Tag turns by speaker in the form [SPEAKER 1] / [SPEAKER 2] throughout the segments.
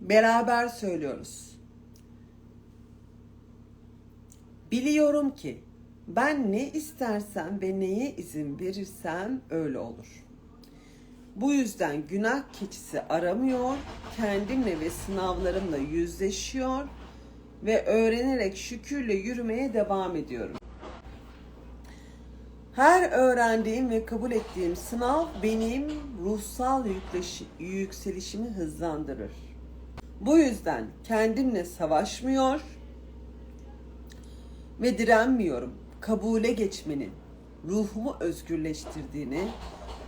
[SPEAKER 1] Beraber söylüyoruz. Biliyorum ki ben ne istersem ve neye izin verirsem öyle olur. Bu yüzden günah keçisi aramıyor, kendimle ve sınavlarımla yüzleşiyor ve öğrenerek şükürle yürümeye devam ediyorum. Her öğrendiğim ve kabul ettiğim sınav benim ruhsal yükselişimi hızlandırır. Bu yüzden kendimle savaşmıyor ve direnmiyorum. Kabule geçmenin ruhumu özgürleştirdiğini,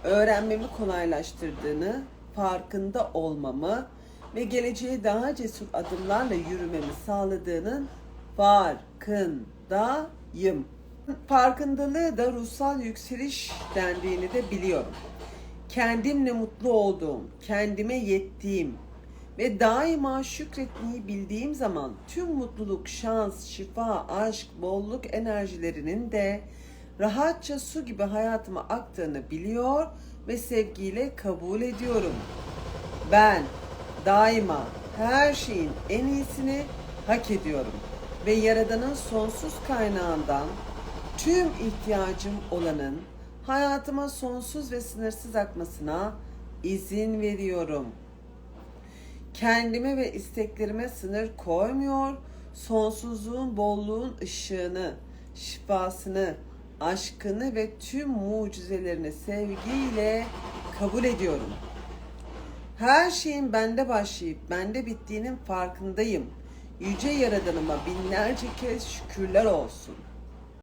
[SPEAKER 1] öğrenmemi kolaylaştırdığını, farkında olmamı ve geleceğe daha cesur adımlarla yürümemi sağladığının farkındayım. Farkındalığı da ruhsal yükseliş dendiğini de biliyorum. Kendimle mutlu olduğum, kendime yettiğim ve daima şükretmeyi bildiğim zaman tüm mutluluk, şans, şifa, aşk, bolluk enerjilerinin de rahatça su gibi hayatıma aktığını biliyor ve sevgiyle kabul ediyorum. Ben daima her şeyin en iyisini hak ediyorum ve Yaradan'ın sonsuz kaynağından tüm ihtiyacım olanın hayatıma sonsuz ve sınırsız akmasına izin veriyorum. Kendime ve isteklerime sınır koymuyor, sonsuzluğun, bolluğun ışığını, şifasını, aşkını ve tüm mucizelerini sevgiyle kabul ediyorum. Her şeyin bende başlayıp bende bittiğinin farkındayım. Yüce Yaradanıma binlerce kez şükürler olsun.